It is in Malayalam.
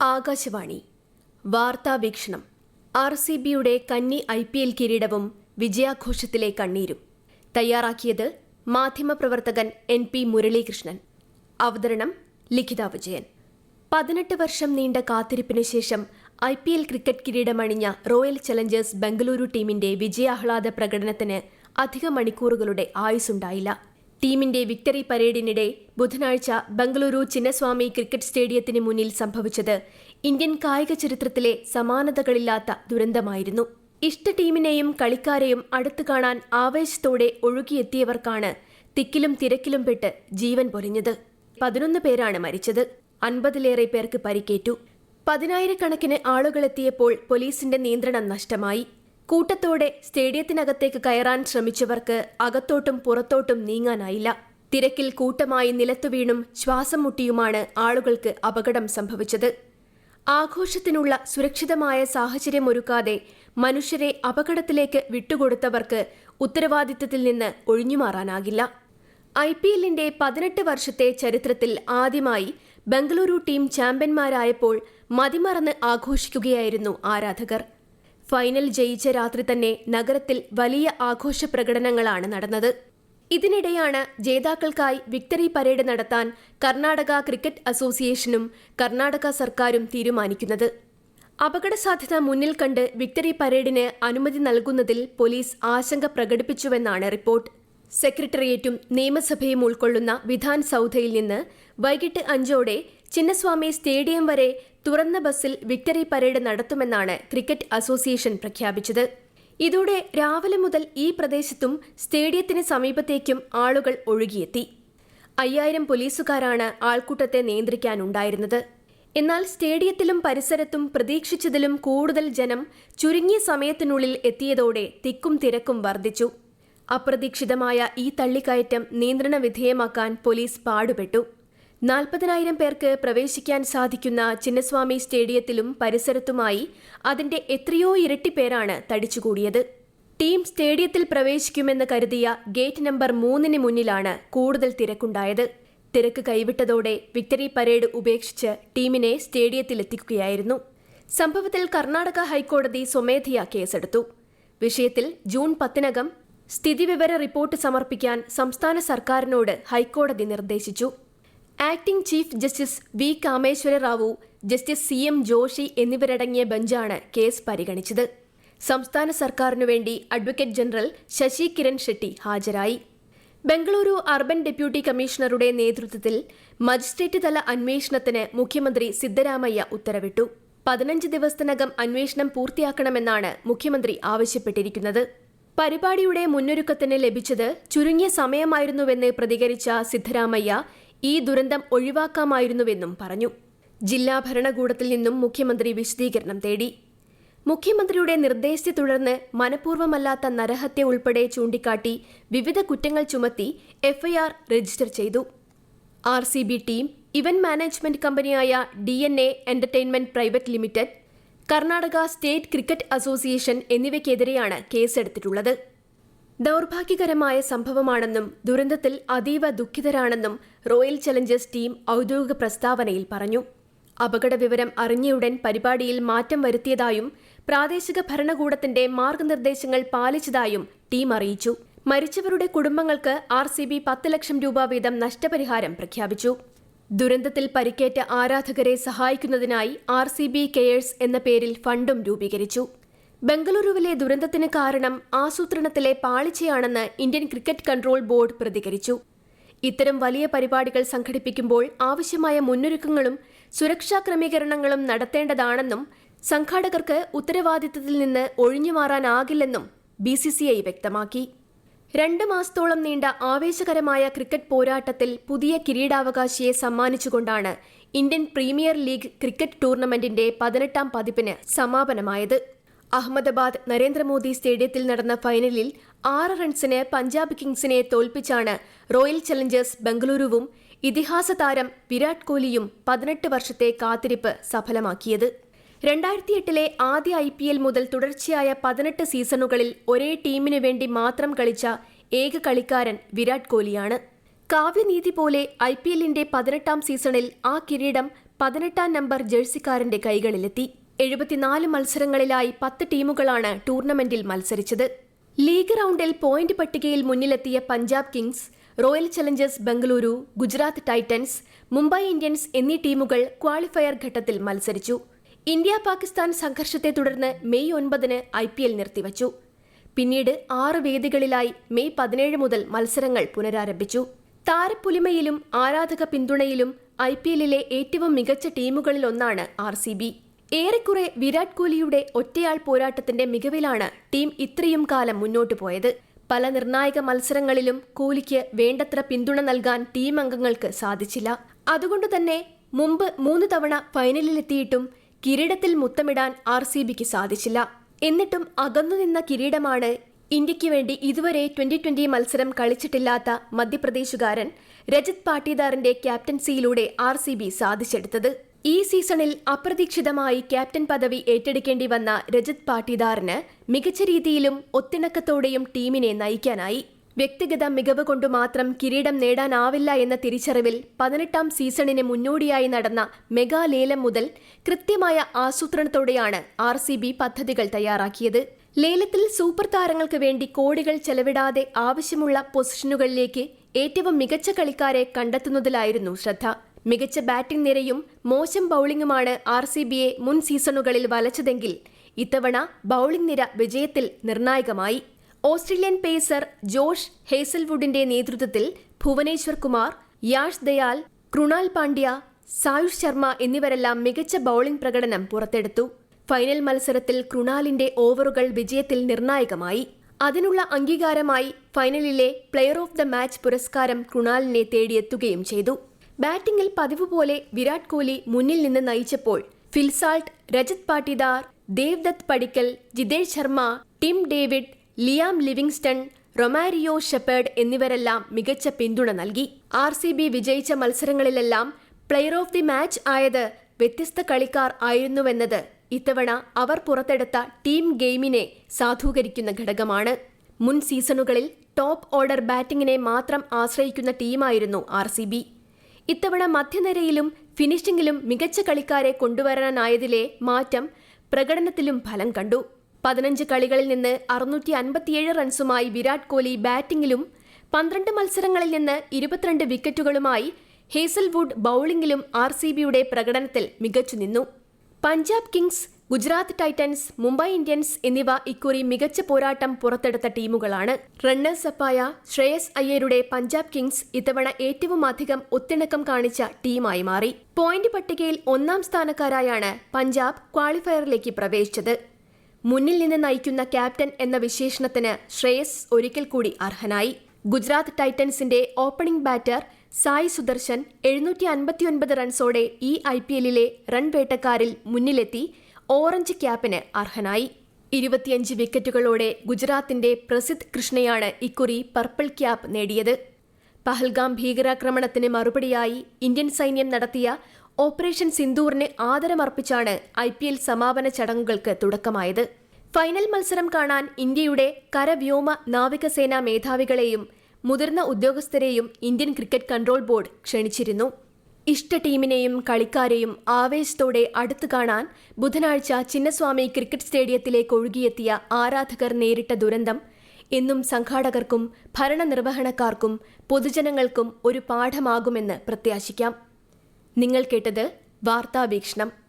ആകാശവാണി. വാർത്താ വീക്ഷണം ആർ സി ബിയുടെ കന്നി ഐ പി എൽ കിരീടവും വിജയാഘോഷത്തിലെ കണ്ണീരും. തയ്യാറാക്കിയത് മാധ്യമപ്രവർത്തകൻ എൻ പി മുരളീകൃഷ്ണൻ. അവതരണം ലിഖിത വിജയൻ. പതിനെട്ട് വർഷം നീണ്ട കാത്തിരിപ്പിന് ശേഷം ഐ പി എൽ ക്രിക്കറ്റ് കിരീടമണിഞ്ഞ റോയൽ ചലഞ്ചേഴ്സ് ബംഗളൂരു ടീമിന്റെ വിജയാഹ്ലാദ പ്രകടനത്തിന് അധിക മണിക്കൂറുകളുടെ ആയുസുണ്ടായില്ല ടീമിന്റെ വിക്ടറി പരേഡിനിടെ ബുധനാഴ്ച ബംഗളൂരു ചിന്നസ്വാമി ക്രിക്കറ്റ് സ്റ്റേഡിയത്തിന് മുന്നിൽ സംഭവിച്ചത് ഇന്ത്യൻ കായിക ചരിത്രത്തിലെ സമാനതകളില്ലാത്ത ദുരന്തമായിരുന്നു. ഇഷ്ട ടീമിനെയും കളിക്കാരെയും അടുത്തു കാണാൻ ആവേശത്തോടെ ഒഴുകിയെത്തിയവർക്കാണ് തിക്കിലും തിരക്കിലും പെട്ട് ജീവൻ പൊലിഞ്ഞത്. പതിനൊന്ന് പേരാണ് മരിച്ചത്. അൻപതിലേറെ പേർക്ക് പരിക്കേറ്റു. പതിനായിരക്കണക്കിന് ആളുകളെത്തിയപ്പോൾ പോലീസിന്റെ നിയന്ത്രണം നഷ്ടമായി. കൂട്ടത്തോടെ സ്റ്റേഡിയത്തിനകത്തേക്ക് കയറാൻ ശ്രമിച്ചവർക്ക് അകത്തോട്ടും പുറത്തോട്ടും നീങ്ങാനായില്ല. തിരക്കിൽ കൂട്ടമായി നിലത്തുവീണും ശ്വാസം മുട്ടിയുമാണ് ആളുകൾക്ക് അപകടം സംഭവിച്ചത്. ആഘോഷത്തിനുള്ള സുരക്ഷിതമായ സാഹചര്യമൊരുക്കാതെ മനുഷ്യരെ അപകടത്തിലേക്ക് വിട്ടുകൊടുത്തവർക്ക് ഉത്തരവാദിത്തത്തിൽ നിന്ന് ഒഴിഞ്ഞുമാറാനാകില്ല. ഐ പി എല്ലിന്റെ പതിനെട്ട് വർഷത്തെ ചരിത്രത്തിൽ ആദ്യമായി ബംഗളൂരു ടീം ചാമ്പ്യന്മാരായപ്പോൾ മതിമറന്ന് ആഘോഷിക്കുകയായിരുന്നു ആരാധകർ. ഫൈനൽ ജയിച്ച രാത്രി തന്നെ നഗരത്തിൽ വലിയ ആഘോഷ പ്രകടനങ്ങളാണ് നടന്നത്. ഇതിനിടെയാണ് ജേതാക്കൾക്കായി വിക്ടറി പരേഡ് നടത്താൻ കർണാടക ക്രിക്കറ്റ് അസോസിയേഷനും കർണാടക സർക്കാരും തീരുമാനിക്കുന്നത്. അപകട സാധ്യത മുന്നിൽ കണ്ട് വിക്ടറി പരേഡിന് അനുമതി നൽകുന്നതിൽ പോലീസ് ആശങ്ക പ്രകടിപ്പിച്ചുവെന്നാണ് റിപ്പോർട്ട്. സെക്രട്ടേറിയറ്റും നിയമസഭയും ഉൾക്കൊള്ളുന്ന വിധാൻ സൗധയിൽ നിന്ന് വൈകിട്ട് അഞ്ചോടെ ചിന്നസ്വാമി സ്റ്റേഡിയം വരെ തുറന്ന ബസ്സിൽ വിക്ടറി പരേഡ് നടത്തുമെന്നാണ് ക്രിക്കറ്റ് അസോസിയേഷൻ പ്രഖ്യാപിച്ചത്. ഇതോടെ രാവിലെ മുതൽ ഈ പ്രദേശത്തും സ്റ്റേഡിയത്തിന് സമീപത്തേക്കും ആളുകൾ ഒഴുകിയെത്തി. അയ്യായിരം പോലീസുകാരാണ് ആൾക്കൂട്ടത്തെ നിയന്ത്രിക്കാനുണ്ടായിരുന്നത്. എന്നാൽ സ്റ്റേഡിയത്തിലും പരിസരത്തും പ്രതീക്ഷിച്ചതിലും കൂടുതൽ ജനം ചുരുങ്ങിയ സമയത്തിനുള്ളിൽ എത്തിയതോടെ തിക്കും തിരക്കും വർദ്ധിച്ചു. അപ്രതീക്ഷിതമായ ഈ തള്ളിക്കയറ്റം നിയന്ത്രണ വിധേയമാക്കാൻ പോലീസ് പാടുപെട്ടു. നാൽപ്പതിനായിരം പേർക്ക് പ്രവേശിക്കാൻ സാധിക്കുന്ന ചിന്നസ്വാമി സ്റ്റേഡിയത്തിലും പരിസരത്തുമായി അതിന്റെ എത്രയോ ഇരട്ടി പേരാണ് തടിച്ചുകൂടിയത്. ടീം സ്റ്റേഡിയത്തിൽ പ്രവേശിക്കുമെന്ന് കരുതിയ ഗേറ്റ് നമ്പർ മൂന്നിന് മുന്നിലാണ് കൂടുതൽ തിരക്കുണ്ടായത്. തിരക്ക് കൈവിട്ടതോടെ വിക്ടറി പരേഡ് ഉപേക്ഷിച്ച് ടീമിനെ സ്റ്റേഡിയത്തിലെത്തിക്കുകയായിരുന്നു. സംഭവത്തിൽ കർണാടക ഹൈക്കോടതി സ്വമേധയാ കേസെടുത്തു. വിഷയത്തിൽ ജൂൺ പത്തിനകം സ്ഥിതിവിവര റിപ്പോർട്ട് സമർപ്പിക്കാൻ സംസ്ഥാന സർക്കാരിനോട് ഹൈക്കോടതി നിർദ്ദേശിച്ചു. Acting chief justice V Kameshwara Rao justice C M Joshi എന്നിവരടങ്ങിയ ബെഞ്ചാണ് കേസ് പരിഗണിച്ചത്. സംസ്ഥാന സർക്കാരിനു വേണ്ടി അഡ്വക്കേറ്റ് ജനറൽ ശശി കിരൺ ഷെട്ടി ഹാജരായി. ബംഗളൂരു അർബൻ ഡെപ്യൂട്ടി കമ്മീഷണറുടെ നേതൃത്വത്തിൽ മജിസ്ട്രേറ്റ് തല അന്വേഷണത്തിന് മുഖ്യമന്ത്രി സിദ്ധരാമയ്യ ഉത്തരവിട്ടു. പതിനഞ്ച് ദിവസത്തിനകം അന്വേഷണം പൂർത്തിയാക്കണമെന്നാണ് മുഖ്യമന്ത്രി ആവശ്യപ്പെട്ടിരിക്കുന്നത്. പരിപാടിയുടെ മുന്നൊരുക്കത്തിന് ലഭിച്ചത് ചുരുങ്ങിയ സമയമായിരുന്നുവെന്ന് പ്രതികരിച്ച സിദ്ധരാമയ്യ ഈ ദുരന്തം ഒഴിവാക്കാമായിരുന്നുവെന്നും പറഞ്ഞു. ജില്ലാ ഭരണകൂടത്തിൽ നിന്നും മുഖ്യമന്ത്രി വിശദീകരണം തേടി. മുഖ്യമന്ത്രിയുടെ നിർദ്ദേശത്തെ തുടർന്ന് മനഃപൂർവമല്ലാത്ത നരഹത്യ ഉൾപ്പെടെ ചൂണ്ടിക്കാട്ടി വിവിധ കുറ്റങ്ങൾ ചുമത്തി എഫ്ഐആർ രജിസ്റ്റർ ചെയ്തു. R C B team event management കമ്പനിയായ D N A entertainment private limited Karnataka state cricket association എന്നിവയ്ക്കെതിരെയാണ് കേസെടുത്തിട്ടുള്ളത്. ദൗർഭാഗ്യകരമായ സംഭവമാണെന്നും ദുരന്തത്തിൽ അതീവ ദുഃഖിതരാണെന്നും റോയൽ ചലഞ്ചേഴ്സ് ടീം ഔദ്യോഗിക പ്രസ്താവനയിൽ പറഞ്ഞു. അപകട വിവരം അറിഞ്ഞയുടൻ പരിപാടിയിൽ മാറ്റം വരുത്തിയതായും പ്രാദേശിക ഭരണകൂടത്തിന്റെ മാർഗനിർദ്ദേശങ്ങൾ പാലിച്ചതായും ടീം അറിയിച്ചു. മരിച്ചവരുടെ കുടുംബങ്ങൾക്ക് ആർ സി ബി പത്ത് ലക്ഷം രൂപ വീതം നഷ്ടപരിഹാരം പ്രഖ്യാപിച്ചു. ദുരന്തത്തിൽ പരിക്കേറ്റ ആരാധകരെ സഹായിക്കുന്നതിനായി ആർ സി ബി കെയേഴ്സ് എന്ന പേരിൽ ഫണ്ടും രൂപീകരിച്ചു. ബംഗളൂരുവിലെ ദുരന്തത്തിന് കാരണം ആസൂത്രണത്തിലെ പാളിച്ചയാണെന്ന് ഇന്ത്യൻ ക്രിക്കറ്റ് കൺട്രോൾ ബോർഡ് പ്രതികരിച്ചു. ഇത്തരം വലിയ പരിപാടികൾ സംഘടിപ്പിക്കുമ്പോൾ ആവശ്യമായ മുന്നൊരുക്കങ്ങളും സുരക്ഷാ ക്രമീകരണങ്ങളും നടത്തേണ്ടതാണെന്നും സംഘാടകർക്ക് ഉത്തരവാദിത്തത്തിൽ നിന്ന് ഒഴിഞ്ഞുമാറാനാകില്ലെന്നും ബി സി സി ഐ വ്യക്തമാക്കി. രണ്ട് മാസത്തോളം നീണ്ട ആവേശകരമായ ക്രിക്കറ്റ് പോരാട്ടത്തിൽ പുതിയ കിരീടാവകാശിയെ സമ്മാനിച്ചുകൊണ്ടാണ് ഇന്ത്യൻ പ്രീമിയർ ലീഗ് ക്രിക്കറ്റ് ടൂർണമെന്റിന്റെ പതിനെട്ടാം പതിപ്പിന് സമാപനമായത്. അഹമ്മദാബാദ് നരേന്ദ്രമോദി സ്റ്റേഡിയത്തിൽ നടന്ന ഫൈനലിൽ ആറ് റൺസിന് പഞ്ചാബ് കിങ്സിനെ തോൽപ്പിച്ചാണ് റോയൽ ചലഞ്ചേഴ്സ് ബംഗളൂരുവും ഇതിഹാസ താരം വിരാട് കോഹ്ലിയും പതിനെട്ട് വർഷത്തെ കാത്തിരിപ്പ് സഫലമാക്കിയത്. രണ്ടായിരത്തി എട്ടിലെ ആദ്യ ഐ പി എൽ മുതൽ തുടർച്ചയായ പതിനെട്ട് സീസണുകളിൽ ഒരേ ടീമിനു വേണ്ടി മാത്രം കളിച്ച ഏക കളിക്കാരൻ വിരാട് കോഹ്ലിയാണ് കാവ്യനീതി പോലെ ഐ പി എല്ലിന്റെ പതിനെട്ടാം സീസണിൽ ആ കിരീടം പതിനെട്ടാം നമ്പർ ജേഴ്സിക്കാരന്റെ കൈകളിലെത്തി. എഴുപത്തിനാല് മത്സരങ്ങളിലായി പത്ത് ടീമുകളാണ് ടൂർണമെന്റിൽ മത്സരിച്ചത്. ലീഗ് റൗണ്ടിൽ പോയിന്റ് പട്ടികയിൽ മുന്നിലെത്തിയ Punjab kings royal challengers Bengaluru Gujarat titans Mumbai Indians എന്നീ ടീമുകൾ ക്വാളിഫയർ ഘട്ടത്തിൽ മത്സരിച്ചു. ഇന്ത്യ പാകിസ്ഥാൻ സംഘർഷത്തെ തുടർന്ന് മെയ് ഒൻപതിന് ഐ പി എൽ നിർത്തിവച്ചു. പിന്നീട് ആറ് വേദികളിലായി മെയ് പതിനേഴ് മുതൽ മത്സരങ്ങൾ പുനരാരംഭിച്ചു. താരപ്പുലിമയിലും ആരാധക പിന്തുണയിലും ഐ പി എല്ലിലെ ഏറ്റവും മികച്ച ടീമുകളിലൊന്നാണ് ആർ സി ബി. ഏറെക്കുറെ വിരാട് കോഹ്ലിയുടെ ഒറ്റയാൾ പോരാട്ടത്തിന്റെ മികവിലാണ് ടീം ഇത്രയും കാലം മുന്നോട്ടു പോയത്. പല നിർണായക മത്സരങ്ങളിലും കോഹ്ലിക്ക് വേണ്ടത്ര പിന്തുണ നൽകാൻ ടീം അംഗങ്ങൾക്ക് സാധിച്ചില്ല. അതുകൊണ്ടുതന്നെ മുമ്പ് മൂന്ന് തവണ ഫൈനലിലെത്തിയിട്ടും കിരീടത്തിൽ മുത്തമിടാൻ ആർ സി ബിക്ക് സാധിച്ചില്ല. എന്നിട്ടും അകന്നുനിന്ന കിരീടമാണ് ഇന്ത്യയ്ക്ക് വേണ്ടി ഇതുവരെ ട്വന്റി ട്വന്റി മത്സരം കളിച്ചിട്ടില്ലാത്ത മധ്യപ്രദേശുകാരൻ രജത് പാട്ടീദാറിന്റെ ക്യാപ്റ്റൻസിയിലൂടെ ആർ സി ബി സാധിച്ചെടുത്തത്. ഈ സീസണിൽ അപ്രതീക്ഷിതമായി ക്യാപ്റ്റൻ പദവി ഏറ്റെടുക്കേണ്ടി വന്ന രജത് പാട്ടീദാറിന് മികച്ച രീതിയിലും ഒത്തിണക്കത്തോടെയും ടീമിനെ നയിക്കാനായി. വ്യക്തിഗത മികവ് കൊണ്ട് മാത്രം കിരീടം നേടാനാവില്ല എന്ന തിരിച്ചറിവിൽ പതിനെട്ടാം സീസണിന് മുന്നോടിയായി നടന്ന മെഗാ ലേലം മുതൽ കൃത്യമായ ആസൂത്രണത്തോടെയാണ് ആർ സി ബി പദ്ധതികൾ തയ്യാറാക്കിയത്. ലേലത്തിൽ സൂപ്പർ താരങ്ങൾക്ക് വേണ്ടി കോടികൾ ചെലവിടാതെ ആവശ്യമുള്ള പൊസിഷനുകളിലേക്ക് ഏറ്റവും മികച്ച കളിക്കാരെ കണ്ടെത്തുന്നതിലായിരുന്നു ശ്രദ്ധ. മികച്ച ബാറ്റിംഗ് നിരയും മോശം ബൌളിംഗുമാണ് ആർ സി ബിയെ മുൻ സീസണുകളിൽ വലച്ചതെങ്കിൽ ഇത്തവണ ബൌളിംഗ് നിര വിജയത്തിൽ നിർണായകമായി. ഓസ്ട്രേലിയൻ പേസർ ജോഷ് ഹേസൽവുഡിന്റെ നേതൃത്വത്തിൽ ഭുവനേശ്വർ കുമാർ യാഷ് ദയാൽ കൃണാൽ പാണ്ഡ്യ സായുഷ് ശർമ്മ എന്നിവരെല്ലാം മികച്ച ബൌളിംഗ് പ്രകടനം പുറത്തെടുത്തു. ഫൈനൽ മത്സരത്തിൽ കൃണാലിന്റെ ഓവറുകൾ വിജയത്തിൽ നിർണായകമായി. അതിനുള്ള അംഗീകാരമായി ഫൈനലിലെ പ്ലെയർ ഓഫ് ദ മാച്ച് പുരസ്കാരം കൃണാലിനെ തേടിയെത്തുകയും ചെയ്തു. ബാറ്റിംഗിൽ പതിവ് പോലെ വിരാട് കോഹ്ലി മുന്നിൽ നിന്ന് നയിച്ചപ്പോൾ Phil Salt Rajat Patidar Devdutt Padikkal Jitesh Sharma Tim David Liam Livingstone Romario Shepherd എന്നിവരെല്ലാം മികച്ച പിന്തുണ നൽകി. ആർ സി ബി വിജയിച്ച മത്സരങ്ങളിലെല്ലാം പ്ലെയർ ഓഫ് ദി മാച്ച് ആയത് വ്യത്യസ്ത കളിക്കാർ ആയിരുന്നുവെന്നത് ഇത്തവണ അവർ പുറത്തെടുത്ത ടീം ഗെയിമിനെ സാധൂകരിക്കുന്ന ഘടകമാണ്. മുൻ സീസണുകളിൽ ടോപ്പ് ഓർഡർ ബാറ്റിംഗിനെ മാത്രം ആശ്രയിക്കുന്ന ടീമായിരുന്നു ആർ സി ബി ഇത്തവണ മധ്യനിരയിലും ഫിനിഷിംഗിലും മികച്ച കളിക്കാരെ കൊണ്ടുവരാനായതിലെ മാറ്റം പ്രകടനത്തിലും ഫലം കണ്ടു. പതിനഞ്ച് കളികളിൽ നിന്ന് അറുന്നൂറ്റി അൻപത്തിയേഴ് റൺസുമായി വിരാട് കോഹ്ലി ബാറ്റിംഗിലും പന്ത്രണ്ട് മത്സരങ്ങളിൽ നിന്ന് ഇരുപത്തിരണ്ട് വിക്കറ്റുകളുമായി ഹേസൽവുഡ് ബൌളിംഗിലും ആർ സി ബിയുടെ പ്രകടനത്തിൽ മികച്ചു നിന്നു. Punjab Kings Gujarat Titans Mumbai Indians എന്നിവ ഇക്കുറി മികച്ച പോരാട്ടം പുറത്തെടുത്ത ടീമുകളാണ്. റണ്ണേഴ്സപ്പായ ശ്രേയസ് അയ്യരുടെ പഞ്ചാബ് കിങ്സ് ഇത്തവണ ഏറ്റവും അധികം ഒത്തിണക്കം കാണിച്ച ടീമായി മാറി. പോയിന്റ് പട്ടികയിൽ ഒന്നാം സ്ഥാനക്കാരായാണ് പഞ്ചാബ് ക്വാളിഫയറിലേക്ക് പ്രവേശിച്ചത്. മുന്നിൽ നിന്ന് നയിക്കുന്ന ക്യാപ്റ്റൻ എന്ന വിശേഷണത്തിന് ശ്രേയസ് ഒരിക്കൽ കൂടി അർഹനായി. ഗുജറാത്ത് ടൈറ്റൻസിന്റെ ഓപ്പണിംഗ് ബാറ്റർ സായ് സുദർശൻ എഴുന്നൂറ്റി അൻപത്തിയൊൻപത് റൺസോടെ ഈ ഐ പി എല്ലിലെ റൺ വേട്ടക്കാരിൽ മുന്നിലെത്തി ഓറഞ്ച് ക്യാപ്പിന് അർഹനായി. ഇരുപത്തിയഞ്ച് വിക്കറ്റുകളോടെ ഗുജറാത്തിന്റെ പ്രസിദ്ധ് കൃഷ്ണയാണ് ഇക്കുറി പർപ്പിൾ ക്യാപ്പ് നേടിയത്. പഹൽഗാം ഭീകരാക്രമണത്തിന് മറുപടിയായി ഇന്ത്യൻ സൈന്യം നടത്തിയ ഓപ്പറേഷൻ സിന്ദൂറിന് ആദരമർപ്പിച്ചാണ് ഐ പി എൽ സമാപന ചടങ്ങുകൾക്ക് തുടക്കമായത്. ഫൈനൽ മത്സരം കാണാൻ ഇന്ത്യയുടെ കരവ്യോമ നാവികസേനാ മേധാവികളെയും മുതിർന്ന ഉദ്യോഗസ്ഥരെയും ഇന്ത്യൻ ക്രിക്കറ്റ് കൺട്രോൾ ബോർഡ് ക്ഷണിച്ചിരുന്നു. ഇഷ്ട ടീമിനെയും കളിക്കാരെയും ആവേശത്തോടെ അടുത്തു കാണാൻ ബുധനാഴ്ച ചിന്നസ്വാമി ക്രിക്കറ്റ് സ്റ്റേഡിയത്തിലേക്ക് ഒഴുകിയെത്തിയ ആരാധകർ നേരിട്ട ദുരന്തം. എന്നും സംഘാടകർക്കും ഭരണനിർവഹണക്കാർക്കും പൊതുജനങ്ങൾക്കും ഒരു പാഠമാകുമെന്ന് പ്രത്യാശിക്കാം. നിങ്ങൾ കേട്ടത് വാർത്താവീക്ഷണം.